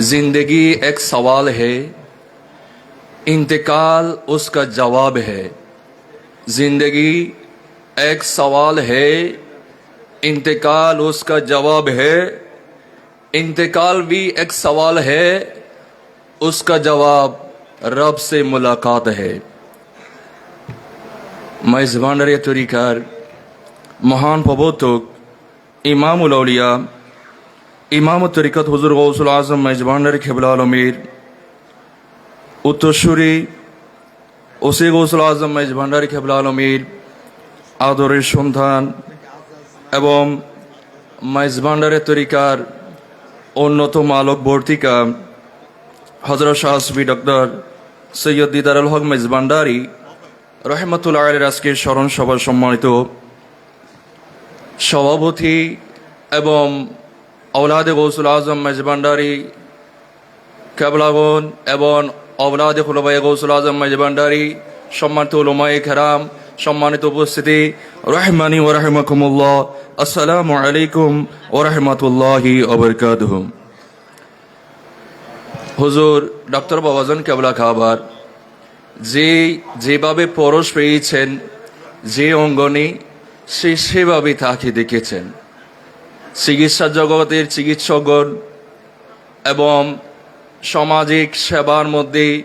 ज़िंदगी एक सवाल है। इंतकाल उसका जवाब है। ज़िंदगी एक सवाल है। इंतकाल उसका जवाब है। इंतकाल भी एक सवाल है। उसका जवाब रब से मुलाकात है। मैं जबान तरीकार महान प्रबोधक इमाम उलौलिया ইমাম তরিকত হুজুর গৌসুল আজম মেজবান্ডারি খেবলা আলমীর, উত্তরসূরি ওসি গৌসুল আজম মেজবান্ডারি খেবলা আলমীর আদরের সন্ধান এবং মেজবান্ডারের তরিকার অন্যতম আলোকবর্তিকা হজরত শাহসবি ডক্টর সৈয়দ দিদারুল হক মেজবান্ডারি রহমতুল্লাহ আলের আজকের স্মরণ সভা সম্মানিত সভাপতি এবং আউলাদে গৌসুল আজম মেজবান্ডারি কেবলাগন এবং আউলাদে খুলবাই গৌসুল আজম মেজবান্ডারি সম্মানিত উলমায়ে খেরাম সম্মানিত উপস্থিতি রহমানি ও রহমকুমুল্লাহ আসসালামু আলাইকুম ও রহমতুল্লাহি ওবরকাতুহ হুজুর ডক্টর বাবাজন কেবলা খাবার যে যেভাবে পরশ পেয়েছেন যে অঙ্গনে সে সেভাবে তাকে দেখেছেন চিকিৎসা জগতের চিকিৎসকগণ এবং সামাজিক সেবার মধ্যে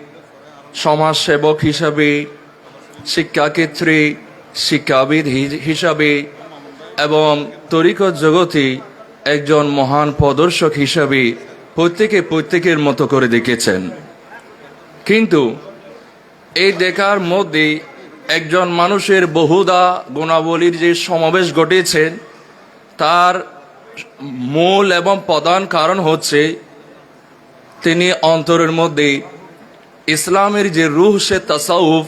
সমাজসেবক হিসাবে, শিক্ষাক্ষেত্রে শিক্ষাবিদ হিসাবে এবং তরিকত জগতে একজন মহান প্রদর্শক হিসাবে প্রত্যেকে প্রত্যেকের মতো করে দেখেছেন। কিন্তু এই দেখার মধ্যে একজন মানুষের বহুদা গুণাবলীর যে সমাবেশ ঘটেছেন তার মূল এবং প্রধান কারণ হচ্ছে তিনি অন্তরের মধ্যে ইসলামের যে রুহ, সে তাসাউফ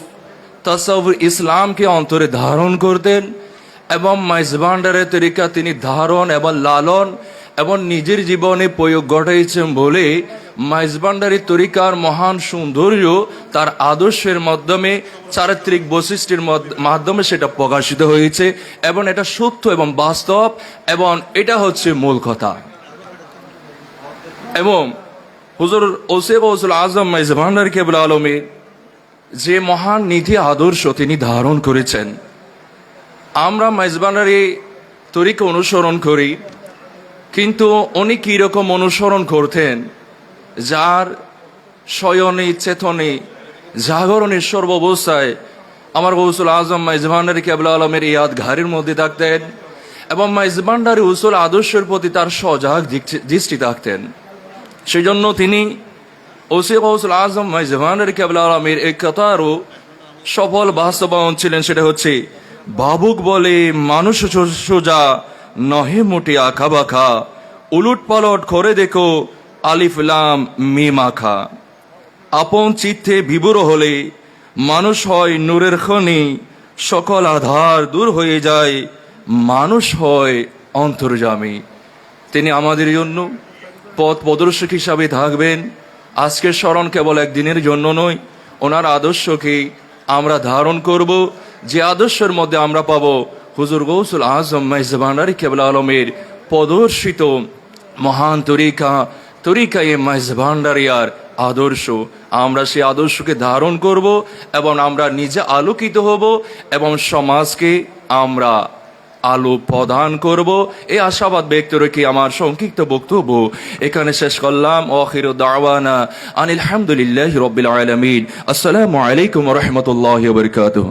তাসাউফ ইসলামকে অন্তরে ধারণ করতেন এবং মাইজবান্ডারের তরিকা তিনি ধারণ এবং লালন এবং নিজের জীবনে প্রয়োগ ঘটাইছেন বলে মাইজবান্ডারি তরিকার মহান সৌন্দর্য তার আদর্শের মাধ্যমে, চারিত্রিক বৈশিষ্ট্যের মাধ্যমে সেটা প্রকাশিত হয়েছে এবং এটা সত্য এবং বাস্তব এবং এটা হচ্ছে মূল কথা। এবং হুজুর ওসুল আজম মেজবান্ডার কেবল আলমীর যে মহান নীতি আদর্শ তিনি ধারণ করেছেন। আমরা মেজবান্ডারি তরিকে অনুসরণ করি, কিন্তু উনি কীরকম অনুসরণ করতেন যার শয়নে, চেতনে জাগরণের সর্বাবস্থায় আমার গৌসুল আজম মেজবান্ডারি কেবল আলমের ইয়াদ ঘাড়ির মধ্যে থাকতেন এবং মেজবান্ডারি উসুল আদর্শের প্রতি তার সজাগ দৃষ্টি- থাকতেন। সেই জন্য তিনি ওসি গৌসুল আজম মেজবানের কেবল আলমের এক কথারও সফল বাস্তবায়ন ছিলেন, সেটা হচ্ছে, বাবুক বলে মানুষ সোজা নহে মোটে আঁকা বাঁকা উলুট পালট করে দেখো আলিফলাম মি মাখা আপন চিত্তে বিবুর হলে মানুষ হয় নূরের খনি, সকল আধার দূর হয়ে যায়, মানুষ হয় অন্তর্জামী। তিনি আমাদের জন্য পথ প্রদর্শক হিসাবে থাকবেন। আজকের স্মরণ কেবল একদিনের জন্য নয়, ওনার আদর্শকে আমরা ধারণ করব। যে আদর্শের মধ্যে আমরা পাবো হুজুর গৌসুল আজম, মেজবানারি কেবল আলমের প্রদর্শিত মহান তরিকা তরিকা এ মেজবান্ডারিয়ার আদর্শ। আমরা সেই আদর্শকে ধারণ করব এবং আমরা নিজে আলোকিত হব এবং সমাজকে আমরা আলো প্রদান করব। এই আশাবাদ ব্যক্ত রেখে আমার সংক্ষিপ্ত বক্তব্য এখানে শেষ করলাম। ওখির দাওয়ানা আনিল হামদুলিল্লাহ রবিল আলমিন। আসসালামু আলাইকুম রহমতুল্লাহ বরকাতুহ।